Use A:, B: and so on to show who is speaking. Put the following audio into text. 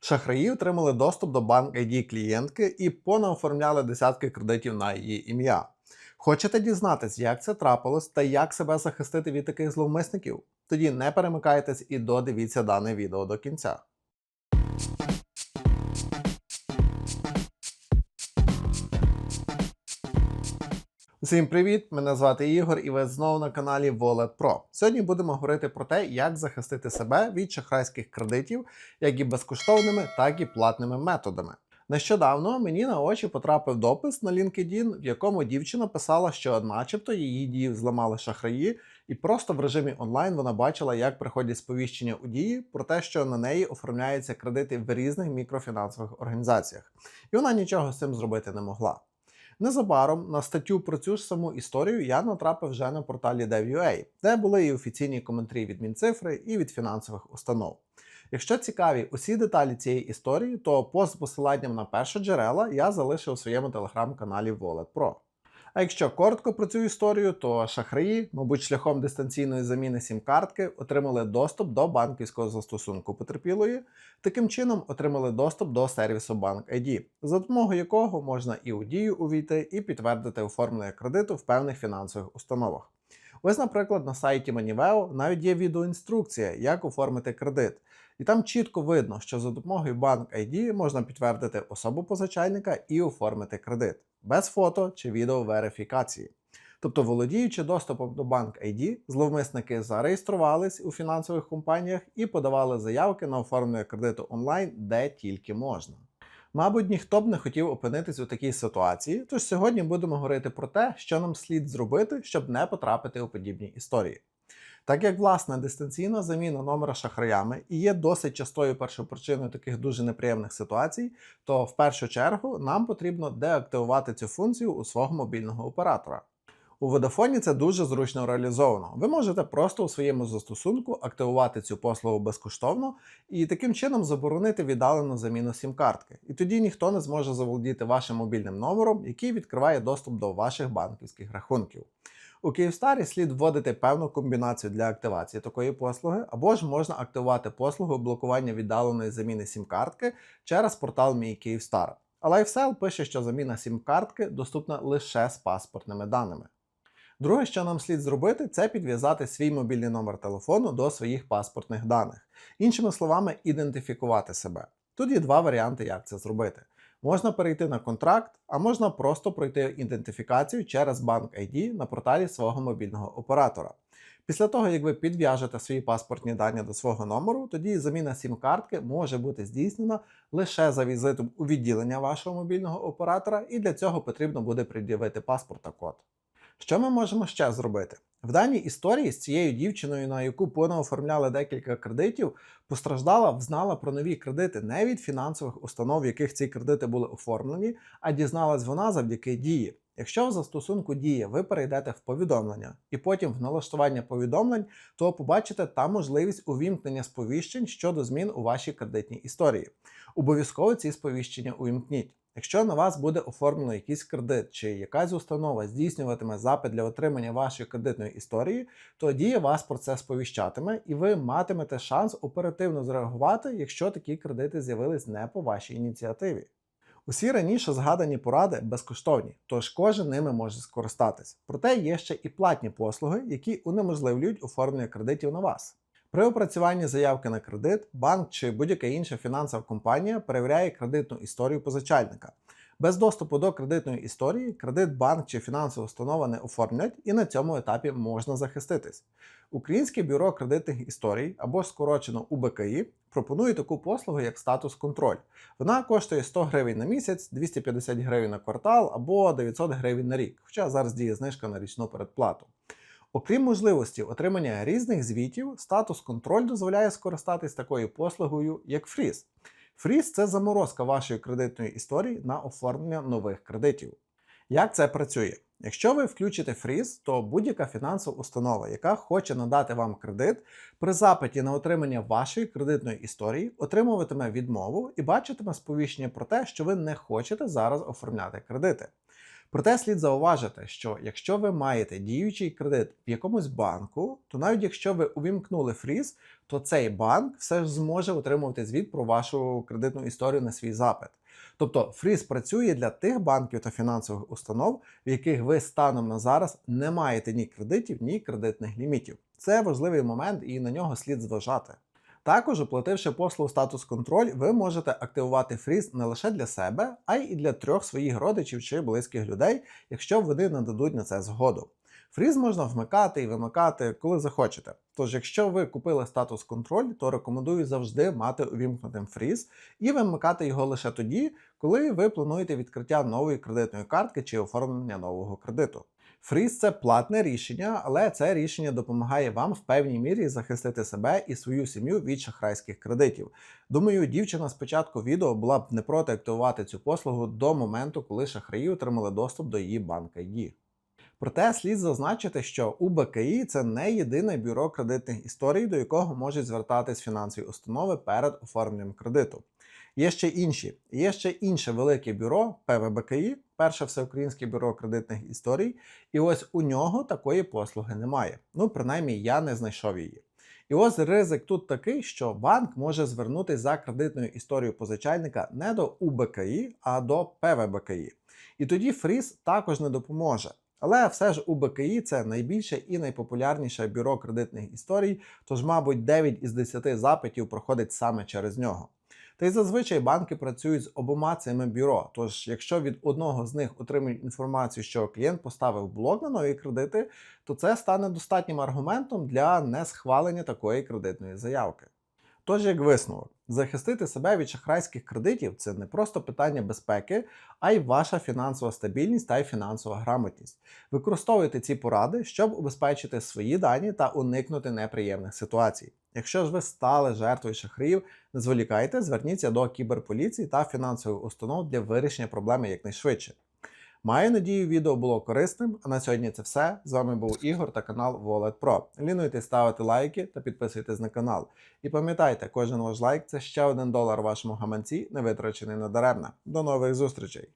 A: Шахраї отримали доступ до банк ID клієнтки і понаоформляли десятки кредитів на її ім'я. Хочете дізнатись, як це трапилось та як себе захистити від таких зловмисників? Тоді не перемикайтесь і додивіться дане відео до кінця. Усім привіт! Мене звати Ігор, і ви знову на каналі Wallet Pro. Сьогодні будемо говорити про те, як захистити себе від шахрайських кредитів, як і безкоштовними, так і платними методами. Нещодавно мені на очі потрапив допис на LinkedIn, в якому дівчина писала, що, начебто, її дії зламали шахраї, і просто в режимі онлайн вона бачила, як приходять сповіщення у дії про те, що на неї оформляються кредити в різних мікрофінансових організаціях, і вона нічого з цим зробити не могла. Незабаром на статтю про цю ж саму історію я натрапив вже на порталі Dev.ua, де були і офіційні коментарі від Мінцифри і від фінансових установ. Якщо цікаві усі деталі цієї історії, то пост з посиланням на першоджерела я залишив у своєму телеграм-каналі Wallet Pro. А якщо коротко про цю історію, то шахраї, мабуть, шляхом дистанційної заміни сім-картки, отримали доступ до банківського застосунку потерпілої, таким чином отримали доступ до сервісу Bank ID, за допомогою якого можна і у дію увійти, і підтвердити оформлення кредиту в певних фінансових установах. Ось, наприклад, на сайті Maniveo навіть є відеоінструкція, як оформити кредит. І там чітко видно, що за допомогою Bank ID можна підтвердити особу позичальника і оформити кредит без фото чи відеоверифікації. Тобто, володіючи доступом до Bank ID, зловмисники зареєструвались у фінансових компаніях і подавали заявки на оформлення кредиту онлайн, де тільки можна. Мабуть, ніхто б не хотів опинитись у такій ситуації, тож сьогодні будемо говорити про те, що нам слід зробити, щоб не потрапити у подібні історії. Так як власне дистанційна заміна номера шахраями і є досить частою першопричиною таких дуже неприємних ситуацій, то в першу чергу нам потрібно деактивувати цю функцію у свого мобільного оператора. У Vodafone це дуже зручно реалізовано. Ви можете просто у своєму застосунку активувати цю послугу безкоштовно і таким чином заборонити віддалену заміну сім-картки. І тоді ніхто не зможе заволодіти вашим мобільним номером, який відкриває доступ до ваших банківських рахунків. У Київстарі слід вводити певну комбінацію для активації такої послуги, або ж можна активувати послугу блокування віддаленої заміни сім-картки через портал Мій Київстар. А LifeSell пише, що заміна сім-картки доступна лише з паспортними даними. Друге, що нам слід зробити, це підв'язати свій мобільний номер телефону до своїх паспортних даних. Іншими словами, ідентифікувати себе. Тут є два варіанти, як це зробити. Можна перейти на контракт, а можна просто пройти ідентифікацію через Bank ID на порталі свого мобільного оператора. Після того, як ви підв'яжете свої паспортні дані до свого номеру, тоді заміна сім-картки може бути здійснена лише за візитом у відділення вашого мобільного оператора, і для цього потрібно буде пред'явити паспорт та код. Що ми можемо ще зробити? В даній історії з цією дівчиною, на яку понооформляли декілька кредитів, постраждала, взнала про нові кредити не від фінансових установ, в яких ці кредити були оформлені, а дізналась вона завдяки дії. Якщо в застосунку діє ви перейдете в повідомлення і потім в налаштування повідомлень, то побачите там можливість увімкнення сповіщень щодо змін у вашій кредитній історії. Обов'язково ці сповіщення увімкніть. Якщо на вас буде оформлено якийсь кредит чи якась установа здійснюватиме запит для отримання вашої кредитної історії, тоді вас про це сповіщатиме, і ви матимете шанс оперативно зреагувати, якщо такі кредити з'явились не по вашій ініціативі. Усі раніше згадані поради безкоштовні, тож кожен ними може скористатись. Проте є ще і платні послуги, які унеможливлюють оформлення кредитів на вас. При опрацюванні заявки на кредит банк чи будь-яка інша фінансова компанія перевіряє кредитну історію позичальника. Без доступу до кредитної історії кредит банк чи фінансова установа не оформлять і на цьому етапі можна захиститись. Українське бюро кредитних історій або скорочено УБКІ пропонує таку послугу як статус контроль. Вона коштує 100 гривень на місяць, 250 гривень на квартал або 900 гривень на рік, хоча зараз діє знижка на річну передплату. Окрім можливості отримання різних звітів, статус контроль дозволяє скористатись такою послугою, як фріз. Фріз це заморозка вашої кредитної історії на оформлення нових кредитів. Як це працює? Якщо ви включите фріз, то будь-яка фінансова установа, яка хоче надати вам кредит, при запиті на отримання вашої кредитної історії отримуватиме відмову і бачитиме сповіщення про те, що ви не хочете зараз оформляти кредити. Проте слід зауважити, що якщо ви маєте діючий кредит в якомусь банку, то навіть якщо ви увімкнули фріз, то цей банк все ж зможе отримувати звіт про вашу кредитну історію на свій запит. Тобто фріз працює для тих банків та фінансових установ, в яких ви станом на зараз не маєте ні кредитів, ні кредитних лімітів. Це важливий момент і на нього слід зважати. Також, оплативши послугу статус контроль, ви можете активувати фріз не лише для себе, а й для трьох своїх родичів чи близьких людей, якщо вони нададуть на це згоду. Фріз можна вмикати і вимикати, коли захочете. Тож, якщо ви купили статус контроль, то рекомендую завжди мати увімкнутим фріз і вимикати його лише тоді, коли ви плануєте відкриття нової кредитної картки чи оформлення нового кредиту. Фріз це платне рішення, але це рішення допомагає вам в певній мірі захистити себе і свою сім'ю від шахрайських кредитів. Думаю, дівчина з початку відео була б не проти активувати цю послугу до моменту, коли шахраї отримали доступ до її банка ID. Проте слід зазначити, що УБКІ це не єдине бюро кредитних історій, до якого можуть звертатись фінансові установи перед оформленням кредиту. Є ще інші. Є ще інше велике бюро ПВБКІ, перше всеукраїнське бюро кредитних історій, і ось у нього такої послуги немає. Ну, принаймні, я не знайшов її. І ось ризик тут такий, що банк може звернутися за кредитною історією позичальника не до УБКІ, а до ПВБКІ. І тоді Фріз також не допоможе. Але все ж УБКІ це найбільше і найпопулярніше бюро кредитних історій, тож, мабуть, 9 із 10 запитів проходить саме через нього. Та й зазвичай банки працюють з обома цими бюро. Тож, якщо від одного з них отримують інформацію, що клієнт поставив блок на нові кредити, то це стане достатнім аргументом для несхвалення такої кредитної заявки. Тож, як висновок, захистити себе від шахрайських кредитів це не просто питання безпеки, а й ваша фінансова стабільність та й фінансова грамотність. Використовуйте ці поради, щоб убезпечити свої дані та уникнути неприємних ситуацій. Якщо ж ви стали жертвою шахраїв, не зволікайте, зверніться до кіберполіції та фінансових установ для вирішення проблеми якнайшвидше. Маю надію, відео було корисним. А на сьогодні це все. З вами був Ігор та канал Wallet Pro. Лінуйте ставити лайки та підписуйтесь на канал. І пам'ятайте, кожен ваш лайк це ще один долар вашому гаманці, не витрачений надаремно. До нових зустрічей!